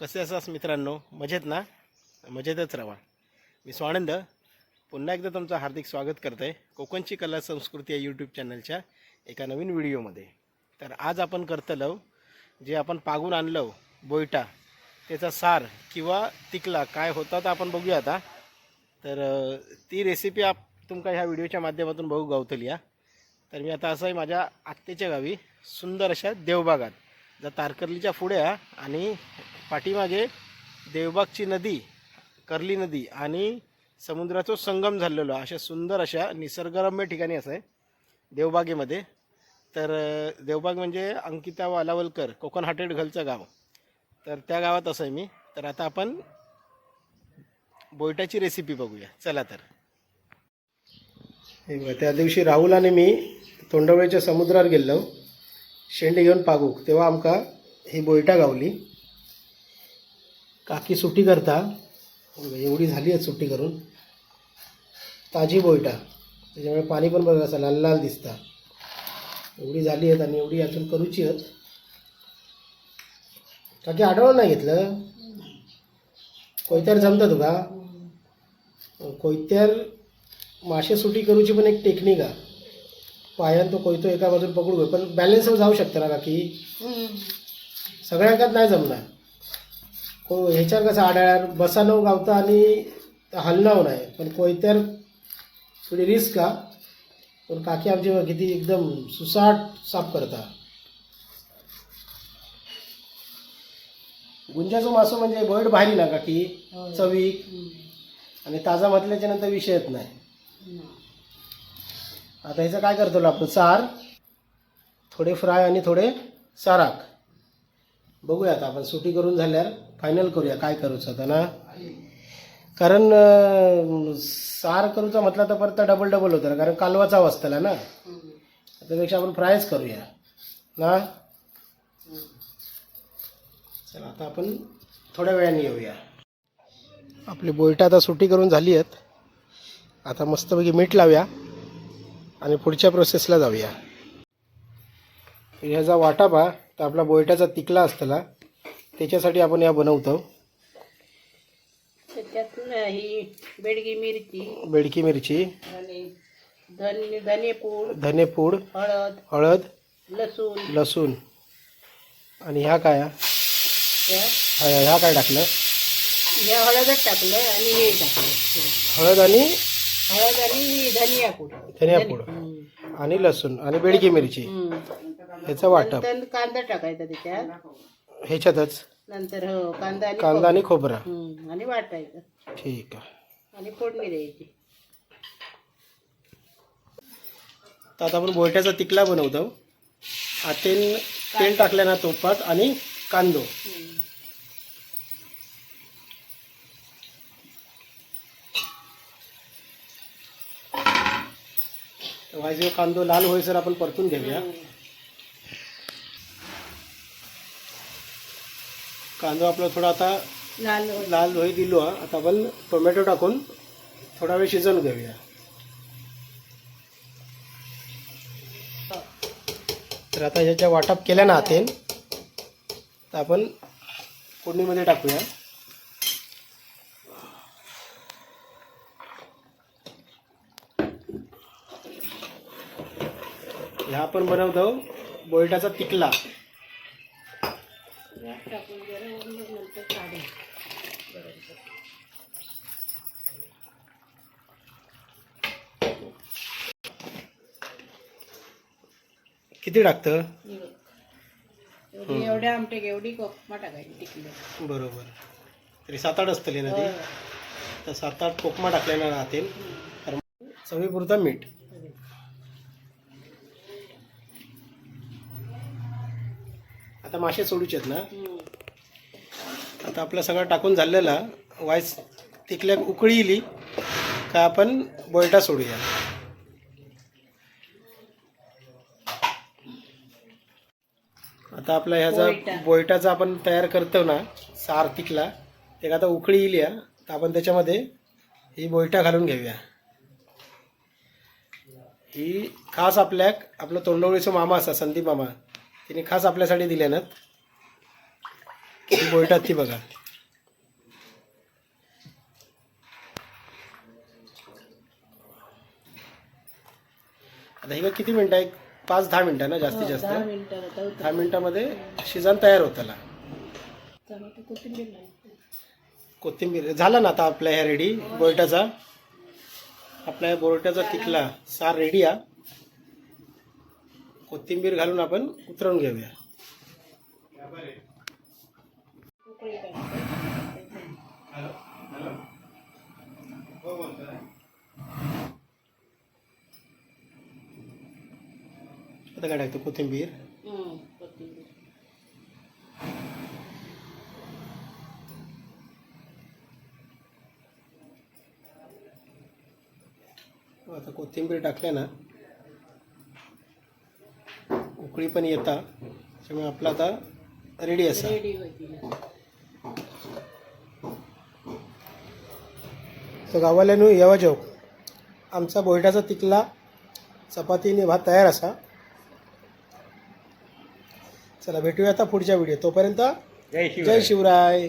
कसे असास मित्रांनो? मजेत ना? मजेतच राहा. मी स्वानंद. पुन्हा एकदा तुमचं हार्दिक स्वागत करतो आहे कोकणची कला संस्कृती या यूट्यूब चॅनलच्या एका नवीन व्हिडिओमध्ये तर आज आपण करतलो जे आपण पागून आणलं बोयटा त्याचा सार किंवा तिकला काय होता तर आपण बघूया आता. तर ती रेसिपी आप तुमका ह्या व्हिडिओच्या माध्यमातून बघू गावतली या तर मी आता असं आहे माझ्या आत्तेच्या गावी सुंदर अशा देवबागात. जर तारकर्लीच्या पुढे आणि पाठीमागे देवबागची नदी कर्ली नदी आणि समुद्राचा संगम झालेलो अशा सुंदर अशा निसर्गरम्य ठिकाणी असं आहे देवबागेमध्ये. तर देवबाग म्हणजे अंकिता वालावलकर कोकण हाटेड घलचं गाव. तर त्या गावात असं आहे मी. तर आता आपण बोयटाची रेसिपी बघूया. चला तर. हे बघा त्या दिवशी राहुल आणि मी तोंडवळीच्या समुद्रावर गेलो शेंडे घेऊन पागूक. तेव्हा आमकां ही बोयटा गावली. काकी सुट्टी करता. एवढी झाली आहे सुट्टी करून. ताजी बोयटा. त्याच्यामुळे पाणी पण बघा असं लाल लाल दिसता. एवढी झाली आहेत आणि एवढी अजून करूची आहेत. काकी आठवण नाही घेतलं? कोयत्यार जमतं तुका कोयत्यार मासे सुटी करूची पण एक टेक्निक आहे. पायान तो कोयतो एका बाजून पकडू पण बॅलन्स जाऊ शकता ना काकी सगळ्यांकात नाही जमणार. को ह्याच्यावर कसं आढळणार? बसानो गावता आणि हलनाव नाही पण कोयत्यार थोडी रिस्क का पण काकी आमची किती एकदम सुसाट साफ करता. गुंजाचो मासो म्हणजे बैठ भारी ना काकी? चवीक आणि ताजा म्हटल्याच्या नंतर विषय येत नाही. आता ह्याचं काय करतो आपण? सार थोडे फ्राय आणि थोडे साराक. बघूया आता आपण सुटी करून झाल्यावर फायनल करूया. काय करूचं आता ना? कारण सार करूचा म्हटला तर परत डबल डबल होतं कारण कालवाचा वाजताला ना. त्यापेक्षा आपण फ्रायच करूया. ना? चला आता आपण थोड्या वेळाने येऊया. आपली बोयटा आता सुटी करून झाली आहेत. आता मस्तपैकी मीठ लावूया. आणि पुढच्या प्रोसेसला जाऊया. ह्याचा वाटा पा तर आपला बोयटाचा तिकला असतला. त्याच्यासाठी आपण या बनवतो. त्याच्यात ही बेडगी मिरची बेडकी मिरची. आणि धने धनेपूड धनेपूड हळद हळद लसूण. लसूण. आणि ह्या काय? त्या ह्या ह्या काय टाकलं? ह्या हळदच टाकलं आणि हे टाकलं. हळद आणि हळद आणि धनिया पूड. आणि लसूण आणि बेडकी मिरची. ह्याचं वाटप. नंतर कांदा टाकायचा त्याच्यात. ह्याच्यातच. नंतर हो कांदा आणि कांदा आणि खोबरा. हम्म. आणि वाटायचं. ठीक आहे. आणि फोडणी द्यायची. तर आता आपण बोयट्याचा तिकला बनवतो. हा तेल तेल टाकल्या ना तोपात आणि कांदो. हम्म. तेव्हा जो कांदो लाल होईसर आपण परतून घेऊया. कांदो आपला थोडा आता लाल लाल होई दिलो. आता आपण टोमॅटो टाकून थोडा वेळ शिजवून घेऊया. तर आता ह्याच्या वाटप केल्या ना हातेन तर आपण फोडणीमध्ये टाकूया. ह्या आपण बनवतो बोयटाचा तिकला. किती टाकतं? एवढी एवढ्या आमटे एवढी कोकमा टाकायची बरोबर. तरी सात आठ असतली ना ती? तर सात आठ कोकमा टाकल्यानं राहतील. तर चवीपुरतं मीठ. आता मासे सोडूचे आहेत ना. आता आपलं सगळं टाकून झालेला वायस तिकल्या उकळी इली का आपण बोयटा सोडूया. आता आपला ह्याचा बोयटा. बोयटाचा आपण तयार करतो ना सार तिकला. ते आता उकळी इली तर आपण त्याच्यामध्ये ही बोयटा घालून घेऊया. ही खास आपल्याक आपलं तोंडवळीचा मामा असा संदीप मामा. तिने खास आपल्यासाठी दिल्यानं किती बोलतात ती बघा. आता हे किती मिनटं आहे पाच दहा मिनटं ना जास्तीत जास्त? दहा मिनिटामध्ये शिजन तयार होत त्याला. कोथिंबीर झाला ना आता आपल्या ह्या रेडी बोरट्याचा आपल्या बोरट्याचा तिकला सार रेडी हा कोथिंबीर घालून आपण उतरवून घेऊया. आता काय टाकतो? कोथिंबीर. हं, कोथिंबीर. आता कोथिंबीर टाकल्या ना उकळी पण येता. त्यामुळे आपला आता रेडी असा. रेडी होईल तो गावाल्यानं येवा जेव. आमचा बोयटाचा तिकला चपातीने भात तयार असा. चला भेटूया आता पुढच्या व्हिडिओ तोपर्यंत जय जय शिवराय.